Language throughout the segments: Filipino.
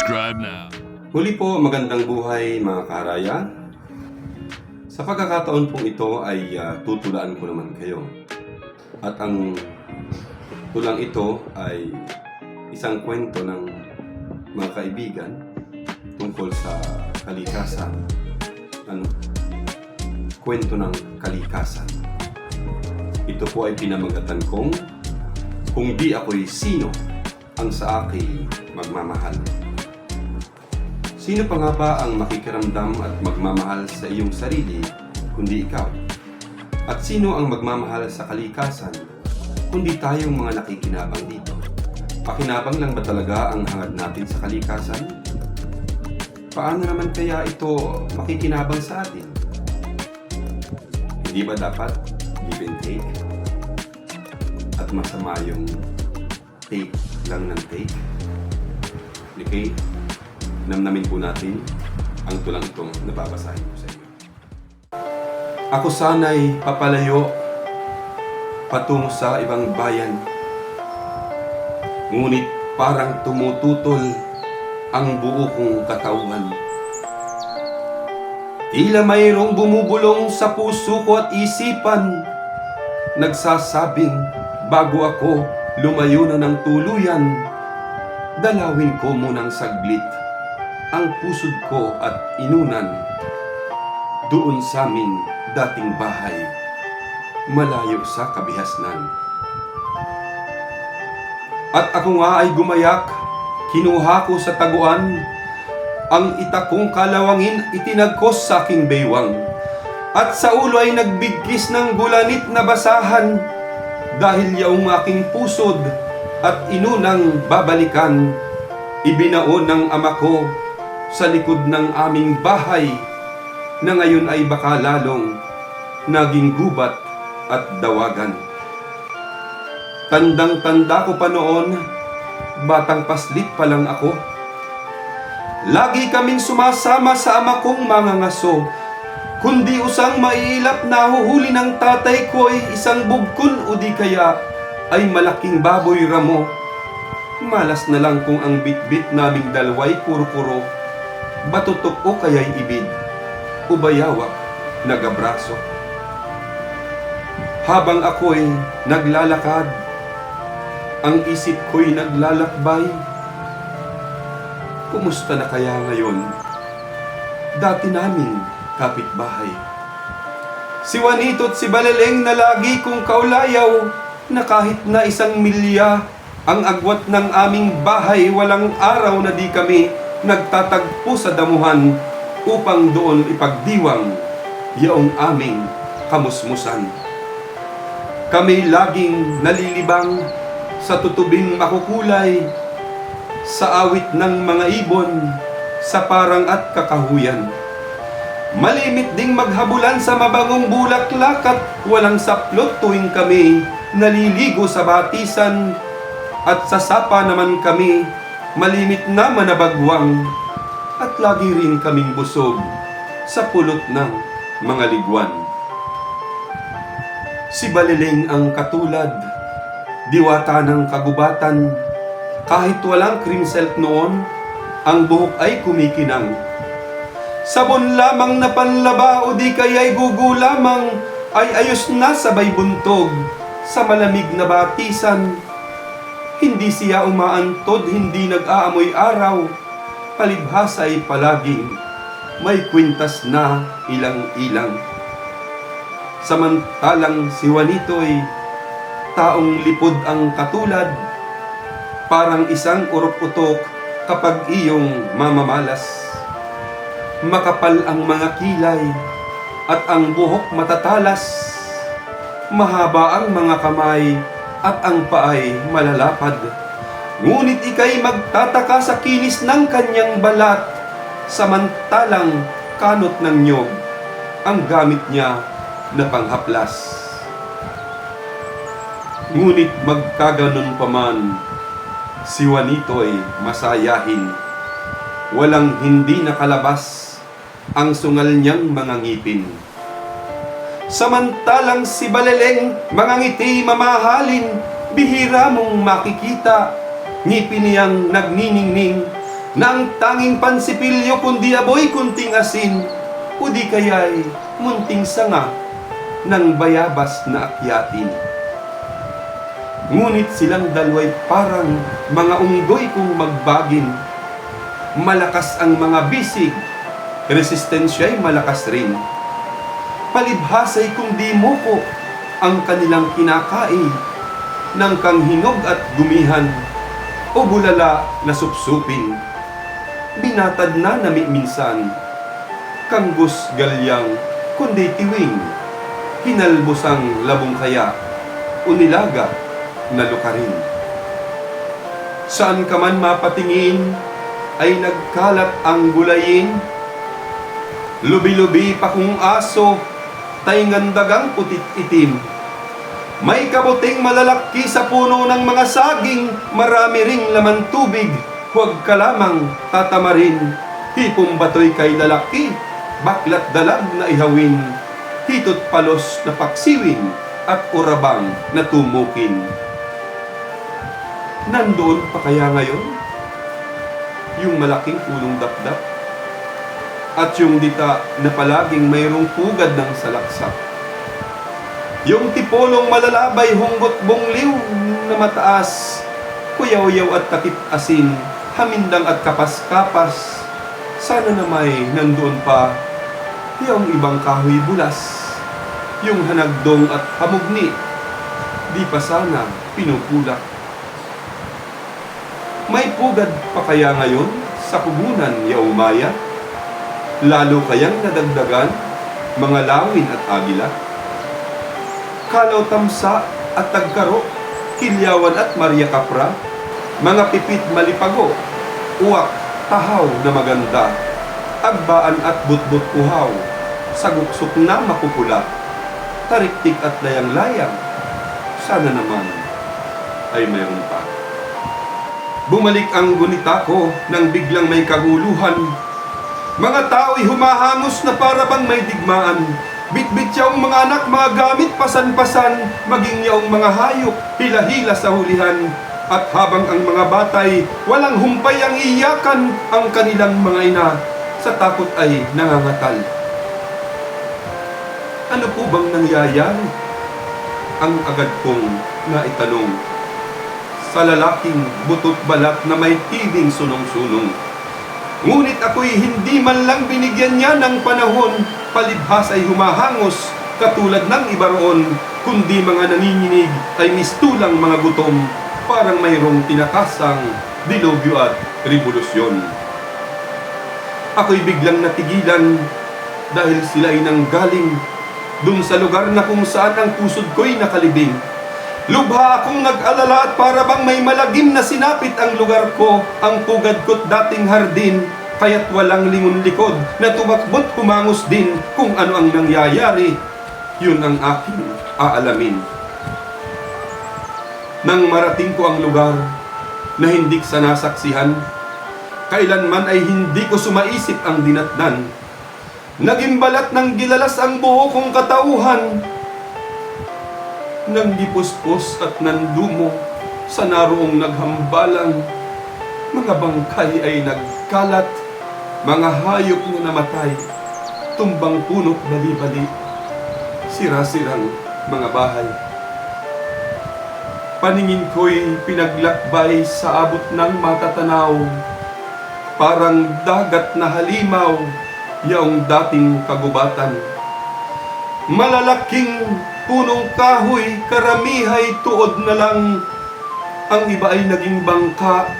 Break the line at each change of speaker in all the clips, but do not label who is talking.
Subscribe now.
Muli po, magandang buhay mga karaya. Sa pagkakataon pong ito ay ah, tutulaan ko naman kayo. At ang tulang ito ay isang kwento ng mga kaibigan tungkol sa kalikasan. Ano? Kwento ng kalikasan. Ito po ay pinamagatan kong kung di ako'y sino ang sa akin magmamahal. Sino pa nga ba ang makikiramdam at magmamahal sa iyong sarili kundi ikaw? At sino ang magmamahal sa kalikasan kundi tayong mga nakikinabang dito? Pakinabang lang ba talaga ang hangad natin sa kalikasan? Paano naman kaya ito makikinabang sa atin? Hindi ba dapat give and take? At masama yung take lang ng take? Okay? Namnamin po natin ang tulang itong nababasahin ko sa inyo. Ako sana'y papalayo patungo sa ibang bayan. Ngunit parang tumututol ang buo kong katawan. Tila mayroong bumubulong sa puso ko at isipan. Nagsasabing bago ako lumayo na ng tuluyan, dalawin ko munang saglit ang pusod ko at inunan doon sa amin dating bahay malayo sa kabihasnan. At ako nga ay gumayak, kinuha ko sa taguan, ang itakong kalawangin itinagkos sa aking baywang. At sa ulo ay nagbigkis ng gulanit na basahan, dahil yaong aking pusod at inunang babalikan, ibinaon ng ama ko sa likod ng aming bahay na ngayon ay baka lalong naging gubat at dawagan. Tandang-tanda ko pa noon, batang paslit pa lang ako. Lagi kaming sumasama sa ama kong mga ngaso, kundi usang maiilap na huhuli ng tatay ko ay isang bugkon o di kaya ay malaking baboy ramo. Malas na lang kung ang bitbit naming dalaway kuro-kuro, batutok o kaya'y ibig, ubayawak, nagabraso. Habang ako'y naglalakad, ang isip ko'y naglalakbay. Kumusta na kaya ngayon? Dati naming kapitbahay. Si Juanito si Baleleng na lagi kong kaulayaw na kahit na isang milya ang agwat ng aming bahay walang araw na di kami nagtatagpo sa damuhan upang doon ipagdiwang yaong aming kamusmusan. Kami laging nalilibang sa tutubing makukulay, sa awit ng mga ibon, sa parang at kakahuyan. Malimit ding maghabulan sa mabangong bulaklak at walang saplot tuwing kami naliligo sa batisan at sa sapa naman kami malimit na manabagwang at lagi rin kaming busog sa pulot ng mga ligwan. Si Baliling ang katulad, diwata ng kagubatan, kahit walang cream silk noon, ang buhok ay kumikinang. Sabon lamang na panlaba o di kaya'y gugu lamang ay ayos na sabay buntog sa malamig na batisan. Hindi siya umaantod, hindi nag-aamoy araw, palibhasa ay palaging may kwintas na ilang-ilang. Samantalang si Juanito'y taong lipod ang katulad, parang isang urok-utok kapag iyong mamamalas. Makapal ang mga kilay at ang buhok matatalas. Mahaba ang mga kamay at ang paay malalapad. Ngunit ikay magtataka sa kinis ng kanyang balat, samantalang kanot ng nyog ang gamit niya na panghaplas. Ngunit magkaganon pa man, si Juanito ay masayahin. Walang hindi nakalabas ang sungal niyang mga ngipin. Samantalang si Baleleng, mga ngiti mamahalin, bihira mong makikita, ngipin niyang nagniningning, na ang tanging pansipilyo kundi aboy kunting asin o di kaya'y munting sanga ng bayabas na akyatin. Ngunit silang dalaway parang mga unggoy kung magbagin. Malakas ang mga bisig, resistensya'y malakas rin. Palibhasay kung di mo ko ang kanilang kinakain ng kanghinog at gumihan o bulala na supsupin. Binatad na nami minsan, kanggus galyang kundi tiwing, hinalbusang labong kaya o nilaga na lukarin. Saan ka man mapatingin ay nagkalat ang gulayin, lubi-lubi pa kung aso, taingandagang putit itim. May kabuting malalaki sa puno ng mga saging, marami ring laman tubig, huwag ka lamang tatamarin. Hipong batoy kay lalaki, baklat dalag na ihawin, hitot palos na paksiwin, at urabang na tumukin. Nandoon pa kaya ngayon? Yung malaking punong dapdap? At yung dita na palaging mayroong pugad ng salaksak? Yung tipolong malalabay hunggot bongliw na mataas, kuyaw-yaw at takip asin, hamindang at kapas-kapas. Sana na may nandoon pa yung ibang kahoy bulas, yung hanagdong at hamugni, di pa sana pinupulak. May pugad pa kaya ngayon sa kubunan ya umaya? Lalo kayang nadagdagan mga lawin at agila? Kalaw tamsa at tagkaro, kilyawan at Maria Capra, mga pipit malipago, uwak, tahaw na maganda, agbaan at butbut uhaw, saguksok na makupula, tariktik at layang-layang, sana naman ay mayroon pa. Bumalik ang gunita ko nang biglang may kaguluhan. Mga tao'y humahangos na para bang may digmaan. Bitbit yaong mga anak, mga gamit, pasan-pasan, maging yaong mga hayop, hila-hila sa hulihan. At habang ang mga batay, walang humpay ang iyakan ang kanilang mga ina, sa takot ay nangangatal. Ano po bang nangyayari? Ang agad kong naitanong sa lalaking butot balat na may tibing sunong-sunong. Ngunit ako'y hindi man lang binigyan niya ng panahon, palibhas ay humahangos, katulad ng iba roon, kundi mga nanginginig ay mistulang mga gutom, parang mayroong tinakasang dilobyo at revolusyon. Ako'y biglang natigilan dahil sila ay nanggaling dun sa lugar na kung saan ang pusod ko'y nakalibing. Lubha akong nag-alala at para bang may malagim na sinapit ang lugar ko, ang pugad ko't dating hardin, kaya't walang lingon likod na tumakbot humangos din kung ano ang nangyayari. Yun ang aking aalamin. Nang marating ko ang lugar na hindi sa nasaksihan, kailanman ay hindi ko sumaisip ang dinatnan. Naging balat ng gilalas ang buho kong katauhan, nang dipuspos at nandumo sa naroong naghambalang. Mga bangkay ay nagkalat, mga hayop na namatay, tumbang punot bali-bali, sira-sirang mga bahay. Paningin ko'y pinaglakbay sa abot ng matatanaw, parang dagat na halimaw, yaong dating kagubatan. Malalaking punong kahoy, karamihay tuod na lang. Ang iba ay naging bangka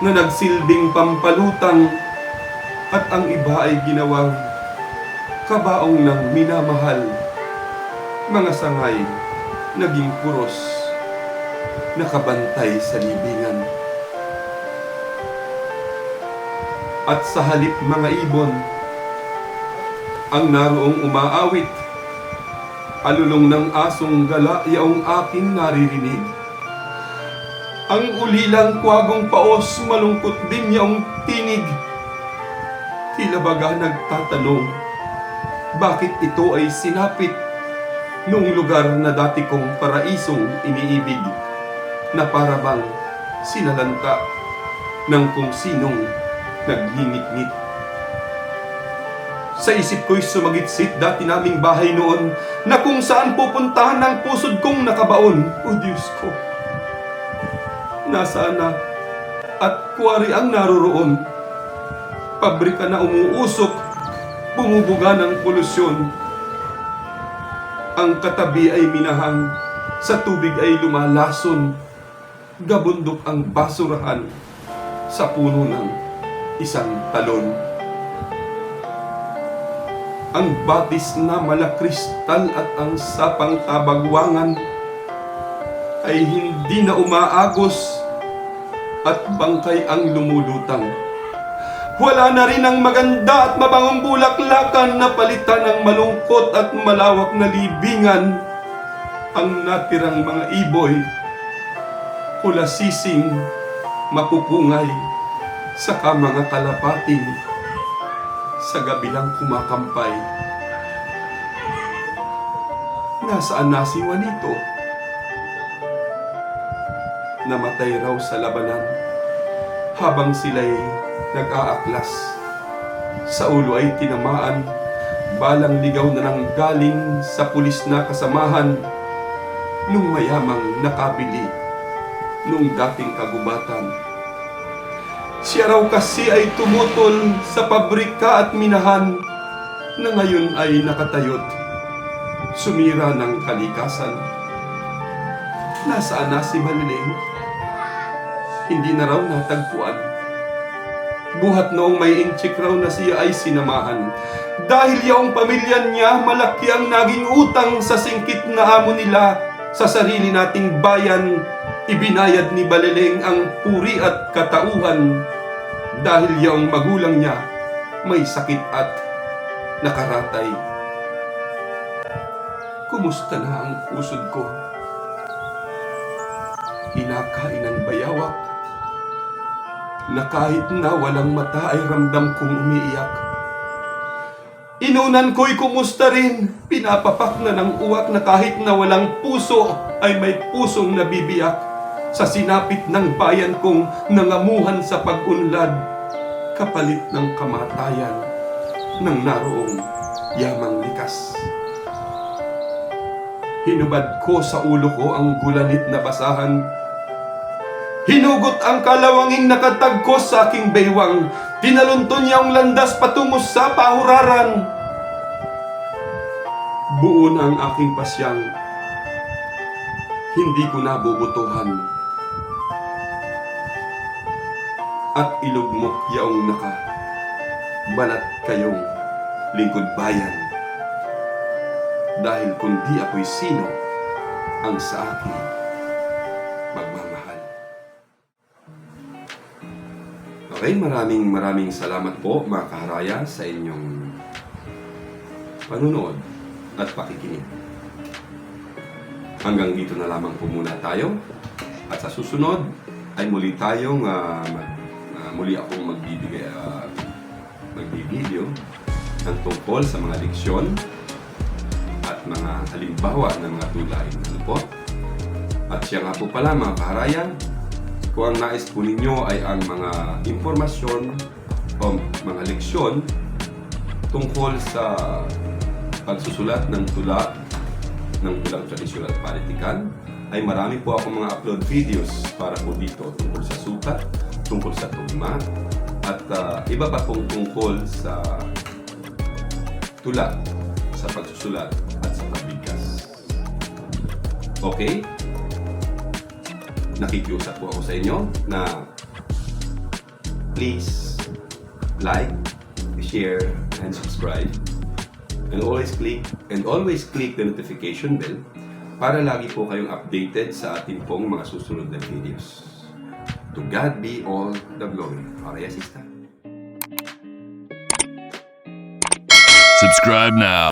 na nagsilbing pampalutang at ang iba ay ginawang kabaong ng minamahal. Mga sangay, naging puros, nakabantay sa libingan. At sa halip mga ibon, ang naroong umaawit alulong ng asong gala yaong aking naririnig. Ang ulilang kwagong paos malungkot din yaong tinig. Tila baga nagtatanong, bakit ito ay sinapit noong lugar na dati kong paraisong iniibig na para bang sinalanta ng kung sinong nagngingit-ngit. Sa isip ko'y sumagitsit dati naming bahay noon na kung saan pupuntahan ang pusod kong nakabaon. O Diyos ko, nasaan na at kuwari ang naroroon. Pabrika na umuusok, bumubuga ng polusyon. Ang katabi ay minahang, sa tubig ay lumalason. Gabundok ang basurahan sa puno ng isang talon. Ang batis na malakristal at ang sapang tabagwangan ay hindi na umaagos at bangkay ang lumulutang. Wala na rin ang maganda at mabangong bulaklakan na palitan ng malungkot at malawak na libingan. Ang natirang mga iboy, kulasising, mapupungay, saka mga kalapating sa gabi lang kumakampay. Nasaan na si Juanito? Namatay raw sa labanan habang sila'y nag-aaklas. Sa ulo ay tinamaan, balang ligaw na nang galing sa pulis na kasamahan nung mayamang nakabili nung dating kagubatan. Siya raw kasi ay tumutol sa pabrika at minahan na ngayon ay nakatayot. Sumira ng kalikasan. Nasaan na si Maliling? Hindi na raw natagpuan. Buhat noong may inchik raw na siya ay sinamahan. Dahil yaong pamilya niya, malaki ang naging utang sa singkit na amo nila sa sarili nating bayan. Ibinayad ni Balileng ang puri at katauhan dahil yaong magulang niya may sakit at nakaratay. Kumusta na ang pusod ko? Kinakain ng bayawak na kahit na walang mata ay ramdam kong umiiyak. Inunan ko'y kumusta rin, pinapapak na ng uwak na kahit na walang puso ay may pusong nabibiyak sa sinapit ng bayan kong nangamuhan sa pag-unlad kapalit ng kamatayan ng naroong yamang likas. Hinubad ko sa ulo ko ang gulanit na basahan Hinugot ang kalawanging nakatagkos sa aking baywang. Tinalunton niya ang landas patungo sa pahuraran. Buo na ang aking pasyang. Hindi ko nabubutuhan. At ilugmok yaong naka. Balat kayong lingkod bayan. Dahil kundi ako'y sino ang sa akin magmamahal. Okay, maraming maraming salamat po mga kaharaya sa inyong panunood at pakikinig. Hanggang dito na lamang po muna tayo. At sa susunod ay muli tayong ah, muli akong magbibigay uh, magbibideo ng tungkol sa mga leksyon at mga halimbawa ng mga tulay. Ano po? At siya nga po pala mga kaharaya, kung ang nais po ninyo ay ang mga impormasyon o mga leksyon tungkol sa pagsusulat ng tula ng tulang tradisyon at politikan, ay marami po ako mga upload videos para po dito tungkol sa sukat, tungkol sa tugma, at ah, iba pa pong tungkol sa tula, sa pagsusulat at sa pagbigkas. Okay? nakikiusap po ako sa inyo na please like, share, and subscribe. And always click and always click the notification bell para lagi po kayong updated sa ating pong mga susunod na videos. To God be all the glory. Araya Sista.
Subscribe now.